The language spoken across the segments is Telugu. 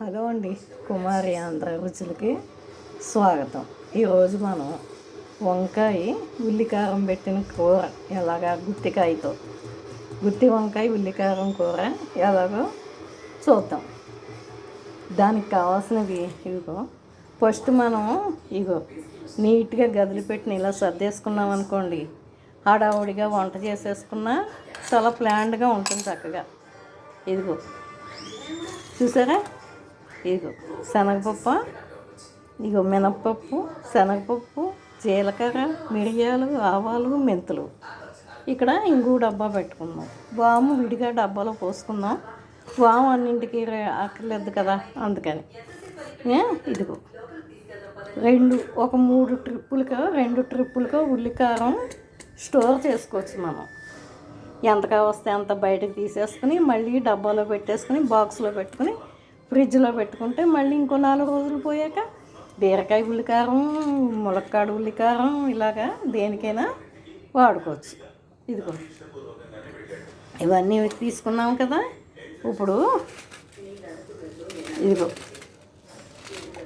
హలో అండి కుమారి ఆంధ్ర రుచులకి స్వాగతం. ఈరోజు మనం వంకాయ ఉల్లికారం పెట్టిన కూర ఎలాగా గుత్తికాయతో. గుత్తి వంకాయ ఉల్లికారం కూర ఎలాగో చూద్దాం. దానికి కావాల్సినవి ఇదిగో. ఫస్ట్ మనం ఇగో నీట్గా గదిలి పెట్టిన ఇలా సర్దేసుకున్నాం అనుకోండి హడావుడిగా వంట చేసేసుకున్నా చాలా ప్లాండ్గా ఉంటుంది చక్కగా. ఇదిగో చూసారా? ఇదిగో శనగపప్పు ఇగో మినప్పప్పు శనగపప్పు జీలకర్ర మిరియాలు ఆవాలు మెంతులు. ఇక్కడ ఇంగు డబ్బా పెట్టుకుందాం వాము విడిగా డబ్బాలో పోసుకుందాం వాము అన్నింటికి అక్కర్లేదు కదా అందుకని. ఏ, ఇదిగో. రెండు ఒక మూడు ట్రిప్పులుగా రెండు ట్రిప్పులుగా ఉల్లికారం స్టోర్ చేసుకోవచ్చు మనం. ఎంత కావస్తే అంత బయటకు తీసేసుకుని మళ్ళీ డబ్బాలో పెట్టేసుకుని బాక్స్లో పెట్టుకుని ఫ్రిడ్జ్లో పెట్టుకుంటే మళ్ళీ ఇంకో నాలుగు రోజులు పోయాక బీరకాయ ఉల్లికారం ములక్కాడు ఉల్లికారం ఇలాగా దేనికైనా వాడుకోవచ్చు. ఇదిగో. ఇవన్నీ తీసుకున్నాం కదా. ఇప్పుడు ఇదిగో.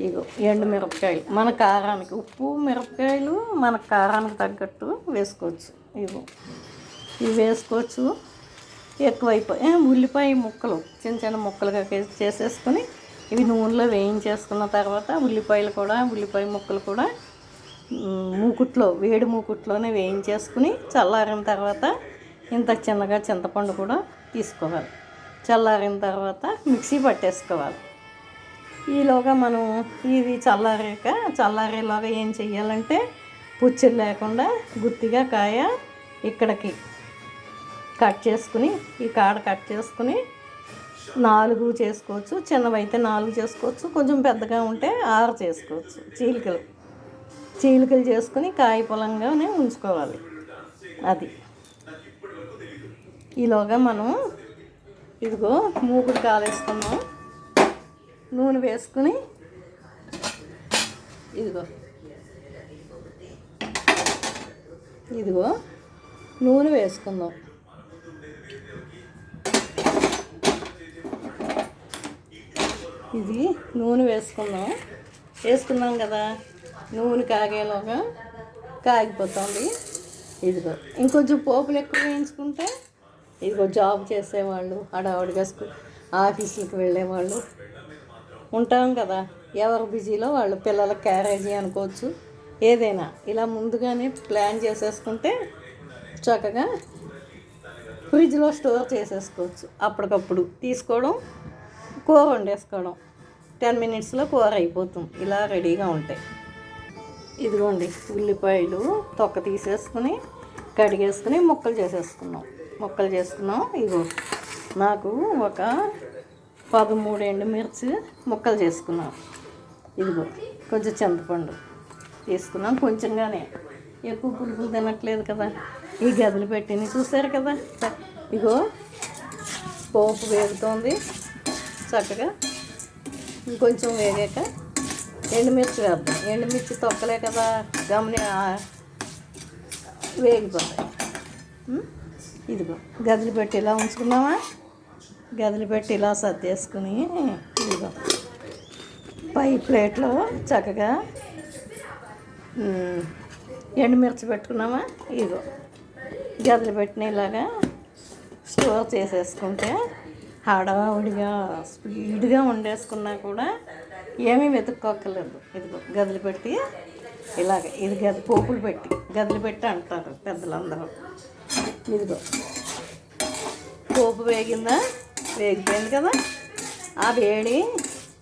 ఇగో ఎండు మిరపకాయలు. మన కారానికి ఉప్పు మిరపకాయలు మన కారానికి తగ్గట్టు వేసుకోవచ్చు. ఇగో ఇవి వేసుకోవచ్చు. ఎక్కువైపోయి ఉల్లిపాయ ముక్కలు చిన్న చిన్న ముక్కలుగా చేసేసుకొని ఇవి నూనెలో వేయించేసుకున్న తర్వాత ఉల్లిపాయలు కూడా ఉల్లిపాయ ముక్కలు కూడా మూకుట్లో వేడి మూకుట్లోనే వేయించేసుకుని చల్లారిన తర్వాత ఇంత చిన్నగా చింతపండు కూడా తీసుకోవాలి. చల్లారిన తర్వాత మిక్సీ పట్టేసుకోవాలి. ఈలోగా మనం ఇది చల్లారాక చల్లారేలాగా ఏం చెయ్యాలంటే పుచ్చులు లేకుండా గుత్తిగా కాయ ఇక్కడికి కట్ చేసుకుని ఈ కాడ కట్ చేసుకుని నాలుగు చేసుకోవచ్చు చిన్నవైతే నాలుగు చేసుకోవచ్చు కొంచెం పెద్దగా ఉంటే ఆరు చేసుకోవచ్చు చీలికలు. చీలికలు చేసుకుని కాయ పొలంగానే ఉంచుకోవాలి. అది. ఈలోగా మనం ఇదిగో మూకుడు కాలేసుకున్నాం నూనె వేసుకుని ఇదిగో. ఇదిగో నూనె వేసుకుందాం. ఇది నూనె వేసుకుందాం. వేసుకున్నాం కదా నూనె కాగేలాగా కాగిపోతుంది. ఇదిగో ఇంకొంచెం పోపులు ఎక్కువ వేయించుకుంటే ఇదిగో జాబ్ చేసేవాళ్ళు హడావుడిగా స్కూల్ ఆఫీసులకు వెళ్ళేవాళ్ళు ఉంటాం కదా. ఎవరు బిజీలో వాళ్ళు పిల్లల క్యారేజీ అనుకోవచ్చు. ఏదైనా ఇలా ముందుగానే ప్లాన్ చేసేసుకుంటే చక్కగా ఫ్రిడ్జ్లో స్టోర్ చేసేసుకోవచ్చు అప్పటికప్పుడు. తీసుకోవడం కూర వండేసుకోవడం. టెన్ మినిట్స్లో కూర అయిపోతుంది. ఇలా రెడీగా ఉంటాయి. ఇదిగోండి ఉల్లిపాయలు తొక్క తీసేసుకుని కడిగేసుకుని ముక్కలు చేసేసుకున్నాం. ముక్కలు చేసుకున్నాం. ఇగో నాకు ఒక పదమూడు ఎండుమిర్చి ముక్కలు చేసుకున్నాం. ఇదిగో కొంచెం చింతపండు తీసుకున్నాం. కొంచెంగానే ఎక్కువ పులుపులు తినట్లేదు కదా. ఈ గదులు పెట్టిన చూసారు కదా? ఇగో పోపు వేగుతోంది. చక్కగా ఇంకొంచెం వేగాక ఎండుమిర్చి వేద్దాం. ఎండుమిర్చి తొక్కలే కదా గమని వేగిపోతాయి. ఇదిగో గదిలి పెట్టి ఇలా ఉంచుకున్నామా గదిలి పెట్టి ఇలా సర్దేసుకుని ఇదిగో పై ప్లేట్లో చక్కగా ఎండుమిర్చి పెట్టుకున్నామా? ఇదిగో గదిలి పెట్టిన ఇలాగా స్టోర్ చేసేసుకుంటే హడావుడిగా స్పీడ్గా వండేసుకున్నా కూడా ఏమీ వెతుక్కోక్కర్లేదు. ఇదిగో గదిలి పెట్టి ఇలాగ ఇది గది పోపులు పెట్టి గదిలి పెట్టి అంటారు పెద్దలందరూ. ఇదిగో పోపు వేగిందా? వేగిపోయింది కదా. ఆ వేడి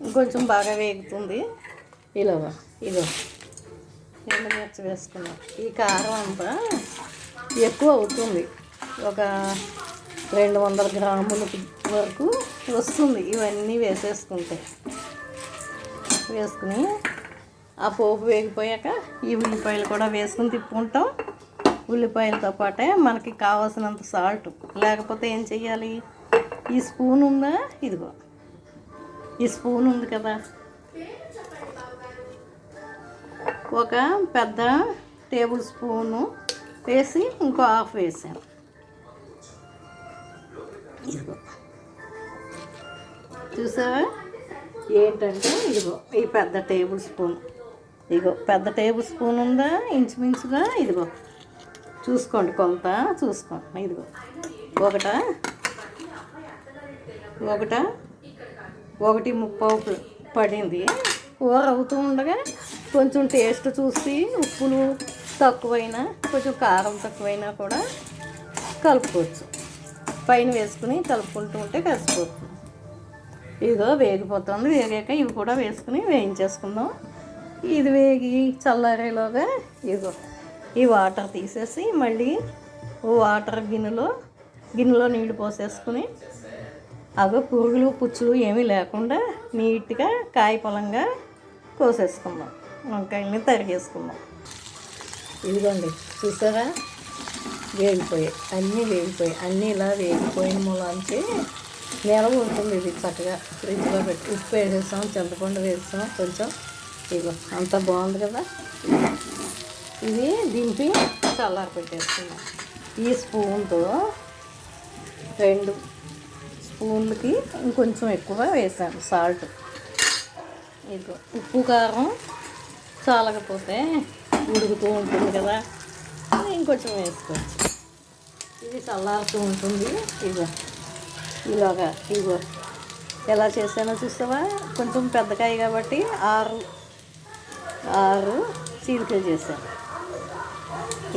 ఇంకొంచెం బాగా వేగుతుంది. ఇలా ఇదో ఎండు మిర్చి వేసుకున్నాం. ఈ కారం అంతా ఎక్కువ అవుతుంది. ఒక రెండు వందల గ్రాముల వరకు వస్తుంది. ఇవన్నీ వేసేసుకుంటే. వేసుకుని ఆ పోపు వేగిపోయాక ఈ ఉల్లిపాయలు కూడా వేసుకుని తిప్పుకుంటాం. ఉల్లిపాయలతో పాటే మనకి కావాల్సినంత సాల్ట్. లేకపోతే ఏం చెయ్యాలి? ఈ స్పూన్ ఉందా? ఇదిగో. ఈ స్పూన్ ఉంది కదా. ఒక పెద్ద టేబుల్ స్పూను వేసి ఇంకో హాఫ్ వేసాను. చూసావా? ఏంటంటే ఇదిగో ఈ పెద్ద టేబుల్ స్పూన్. ఇదిగో పెద్ద టేబుల్ స్పూన్ ఉందా? ఇంచుమించుగా ఇదిగో. చూసుకోండి కొంత చూసుకోండి. ఇదిగో ఒకట? ఒకట? ఒకటి ముప్పావు పడింది. కూర అవుతూ ఉండగా కొంచెం టేస్ట్ చూసి ఉప్పులు తక్కువైనా కొంచెం కారం తక్కువైనా కూడా కలుపుకోవచ్చు. పైన వేసుకుని కలుపుకుంటూ ఉంటే కలిసిపోతుంది. ఇదిగో వేగిపోతుంది. వేగాక ఇవి కూడా వేసుకుని వేయించేసుకుందాం. ఇది వేగి చల్లారేలోగా ఇదిగో ఈ వాటర్ తీసేసి మళ్ళీ ఓ వాటర్ గిన్నెలో గిన్నెలో నీళ్ళు పోసేసుకుని అగో పురుగులు పుచ్చులు ఏమీ లేకుండా నీట్గా కాయ పొలంగా కోసేసుకుందాం. వంకాయల్ని తరిగేసుకుందాం. ఇదిగోండి చూసారా? వేగిపోయాయి. అన్నీ వేగిపోయాయి. అన్నీ ఇలా వేగిపోయిన మూలాంచి నిలవ ఉంటుంది ఇది చక్కగా. ఫ్రిడ్జ్లో పెట్టి ఉప్పు వేసేసాం చింతపండు వేసాం కొంచెం ఇగో అంత బాగుంది కదా. ఇది దింపి చల్లారి పెట్టేస్తున్నాం. ఈ స్పూన్తో రెండు స్పూన్లకి ఇంకొంచెం ఎక్కువ వేసాను సాల్ట్. ఇదిగో ఉప్పు కారం చాలకపోతే ఉడుకుతూ ఉంటుంది కదా. ఇంకొంచెం వేసుకోవచ్చు ఇది చల్లారుతూ ఉంటుంది. ఇదిగో. ఇలాగా ఇగో. ఎలా చేసానో చూస్తావా? కొంచెం పెద్దకాయ కాబట్టి ఆరు ఆరు చీలికలు చేశాను.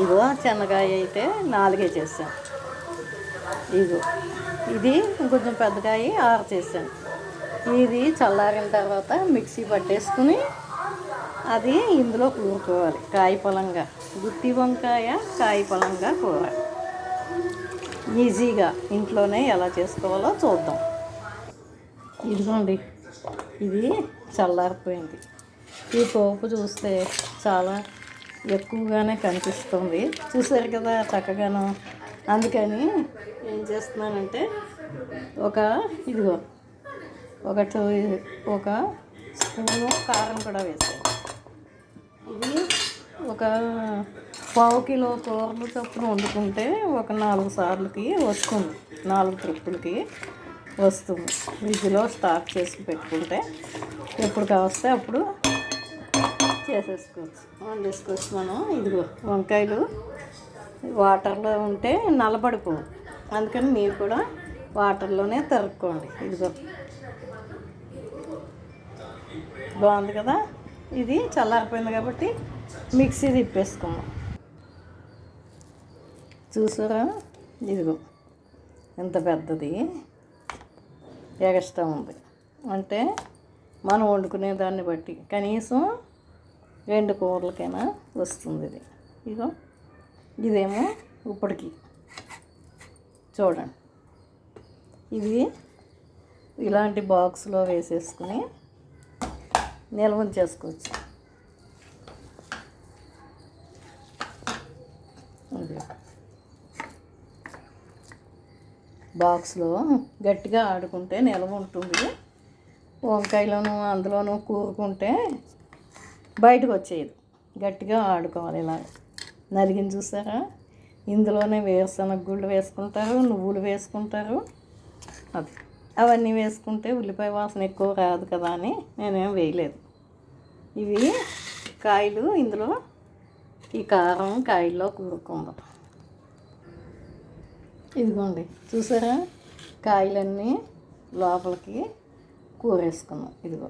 ఇగో చిన్నకాయ అయితే నాలుగే చేశాను. ఇగో ఇది ఇంకొంచెం పెద్దకాయ ఆరు చేశాను. ఇది చల్లారిన తర్వాత మిక్సీ పట్టేసుకుని అది ఇందులో కూరుకోవాలి కాయ పొలంగా. గుత్తి వంకాయ కాయ పొలంగా కూర. ఈజీగా ఇంట్లోనే ఎలా చేసుకోవాలో చూద్దాం. ఇదిగోండి ఇది చల్లారిపోయింది. ఈ పోపు చూస్తే చాలా ఎక్కువగానే కనిపిస్తుంది. చూసారు కదా చక్కగాను. అందుకని ఏం చేస్తున్నానంటే ఒక ఇదిగో ఒక టూ ఒక స్పూను కారం కూడా వేసాను. ఇది ఒక పావు కిలో కూరలు చొప్పున వండుకుంటే ఒక నాలుగు సార్లకి వస్తుంది. నాలుగు ట్రిప్పులకి వస్తుంది. ఫ్రిడ్జ్లో స్టాక్ చేసి పెట్టుకుంటే ఎప్పుడు కావస్తే అప్పుడు చేసేసుకోవచ్చు. వండేసుకోవచ్చు మనం. ఇదిగో వంకాయలు వాటర్లో ఉంటే నలబడిపోవు. అందుకని మీరు కూడా వాటర్లోనే తరుక్కోండి. ఇదిగో. బాగుంది కదా? ఇది చల్లారిపోయింది కాబట్టి మిక్సీ తిప్పేసుకుందాం. చూసారా? ఇదిగో ఎంత పెద్దది? ఎగస్ట్రా ఉంది. అంటే మనం వండుకునే దాన్ని బట్టి కనీసం రెండు కూరలకైనా వస్తుంది ఇది. ఇదిగో ఇదేమో ఇప్పటికి. చూడండి. ఇది ఇలాంటి బాక్స్లో వేసేసుకుని నిల్వ చేసుకోవచ్చు ఇది బాక్స్లో గట్టిగా ఆడుకుంటే నిల్వ ఉంటుంది. వంకాయలోనూ అందులోనూ కూరుకుంటే బయటకు వచ్చేది గట్టిగా ఆడుకోవాలి ఇలా. నలిగిన చూసారా? ఇందులోనే వేరుశనగ గుళ్ళు వేసుకుంటారు నువ్వులు వేసుకుంటారు. అది. అవన్నీ వేసుకుంటే ఉల్లిపాయ వాసన ఎక్కువ రాదు కదా అని నేనేం వేయలేదు. ఇవి కాయలు ఇందులో ఈ కారం కాయల్లో కూరుకుందాం. ఇదిగోండి చూసారా? కాయలన్నీ లోపలికి కూరేసుకున్నాం. ఇదిగో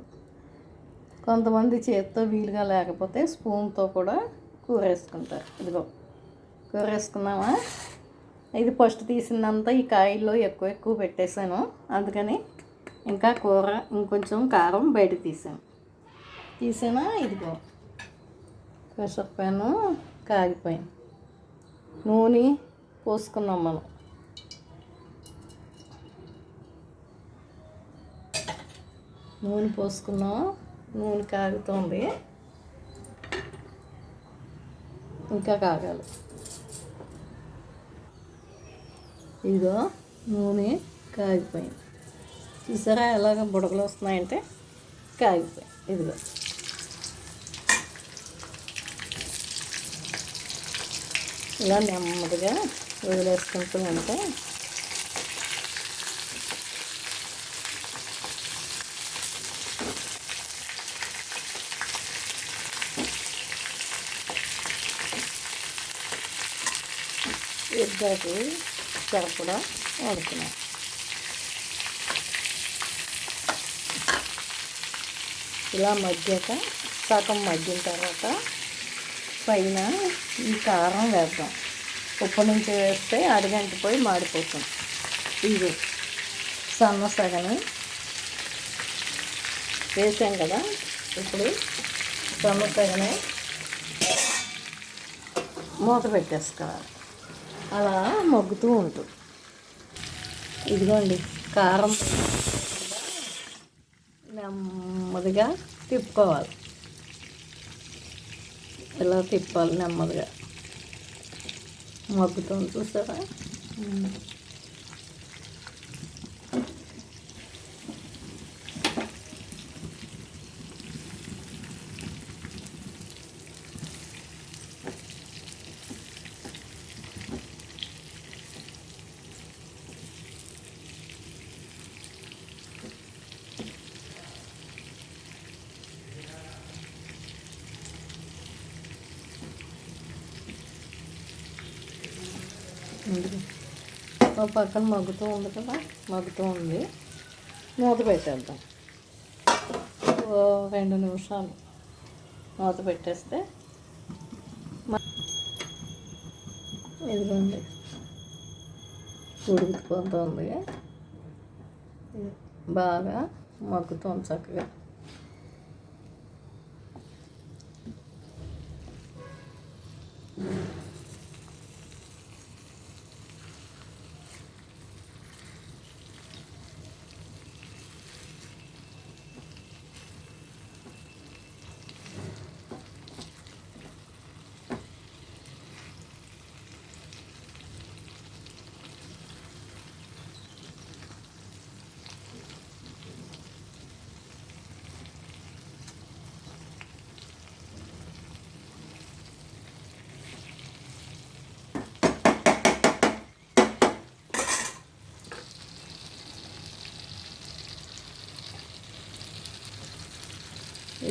కొంతమంది చేతితో వీలుగా లేకపోతే స్పూన్తో కూడా కూరేసుకుంటారు. ఇదిగో కూరేసుకున్నామా ఇది ఫస్ట్ తీసిందంతా ఈ కాయల్లో ఎక్కువ ఎక్కువ పెట్టేశాను. అందుకని ఇంకా కూర ఇంకొంచెం కారం బయట తీసాను తీసానా? ఇదిగో ప్రెషర్ పైన కాగిపోయింది నూనె పోసుకున్నాం మనం. నూనె పోసుకున్నాం. నూనె కాగుతుంది. ఇంకా కాగాలి. ఇదిగో నూనె కాగిపోయింది. చూసారా ఎలాగ బుడగలు వస్తున్నాయంటే కాగిపోయి ఇదిగో. ఇలా నెమ్మదిగా వదిలేసుకుంటూ ఉంటే ఇద్దరికి సరిపడా వాడుతున్నాం ఇలా మగ్గాక సగం మగ్గిన తర్వాత పైన ఈ కారం వేద్దాం. ఉప్పు నుంచి వేస్తే అడిగంటిపోయి మాడిపోతుంది. ఇది సన్న సగని వేసాం కదా ఇప్పుడు సన్న సగని మూత పెట్టేసుకోవాలి. అలా మగ్గుతూ ఉంటుంది ఇదిగోండి కారం. నెమ్మదిగా తిప్పుకోవాలి. ఇలా తిప్పాలి నెమ్మదిగా? మగ్గుతుంది చూసారా ఉంది. ఒక పక్కన మగ్గుతూ ఉంది కదా మగ్గుతూ ఉంది. మూత పెట్టేద్దాం. ఓ రెండు నిమిషాలు మూత పెట్టేస్తే మ- ఇదిగోండి. ఉడుకుపోతుంది. బాగా మగ్గుతుంది చక్కగా.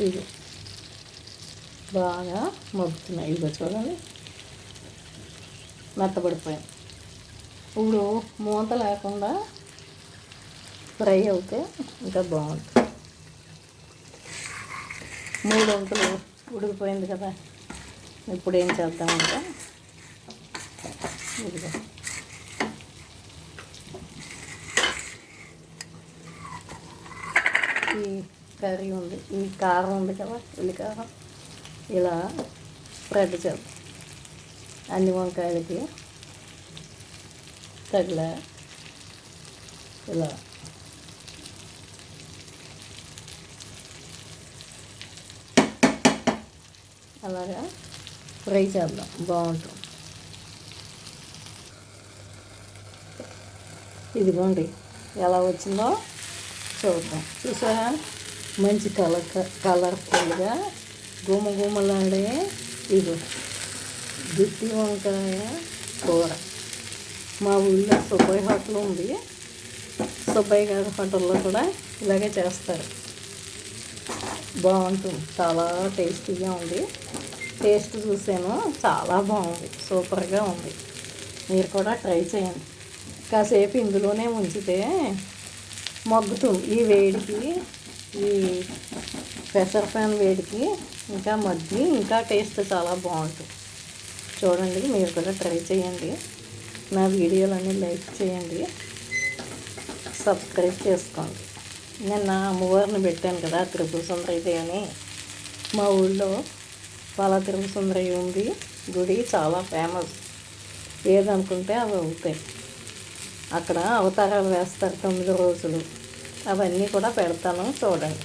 ఇది బాగా మగ్గుతున్నాయి. ఇదిగో చూడండి. మెత్తబడిపోయాయి. ఇప్పుడు మూత లేకుండా ఫ్రై అవుతే ఇంకా బాగుంటుంది. మూడు వంతులు ఉడికిపోయింది కదా. ఇప్పుడు ఏం చేద్దామంటే ఇదిగో ఈ కర్రీ ఉంది ఈ కారం ఉంది కదా ఉల్లికారం ఇలా స్ప్రెడ్ చేద్దాం. అన్ని వంకాయలకి తగిల ఇలా అలాగా ఫ్రై చేద్దాం బాగుంటుంది. ఇదిగోండి ఎలా వచ్చిందో చూద్దాం. చూసారా? మంచి కలర్ కలర్ఫుల్గా గుమగుమలాడే ఇది. గుత్తి వంకాయ కూర. మా ఊళ్ళో సుబ్బయ్య హోటల్ ఉంది. సుబ్బయ్య గారి హోటల్లో కూడా ఇలాగే చేస్తారు. బాగుంటుంది. చాలా టేస్టీగా ఉంది. టేస్ట్ చూసాను చాలా బాగుంది. సూపర్గా ఉంది. మీరు కూడా ట్రై చేయండి. కాసేపు ఇందులోనే ఉంచితే మగ్గుతుంది. ఈ వేడికి ఈ పెసర పాన్ వేడికి ఇంకా మగ్గి ఇంకా టేస్ట్ చాలా బాగుంటుంది. చూడండి మీరు కూడా ట్రై చేయండి. నా వీడియోలన్నీ లైక్ చేయండి. సబ్స్క్రైబ్ చేసుకోండి. నేను నా అమ్మవారిని పెట్టాను కదా త్రిపుర సుందరి అని. మా ఊళ్ళో పాల త్రిపుర సుందరి ఉంది. గుడి చాలా ఫేమస్. ఏదనుకుంటే అవి అవుతాయి. అక్కడ అవతారాలు వేస్తారు తొమ్మిది రోజులు. అవన్నీ కూడా పెడతాను. చూడండి.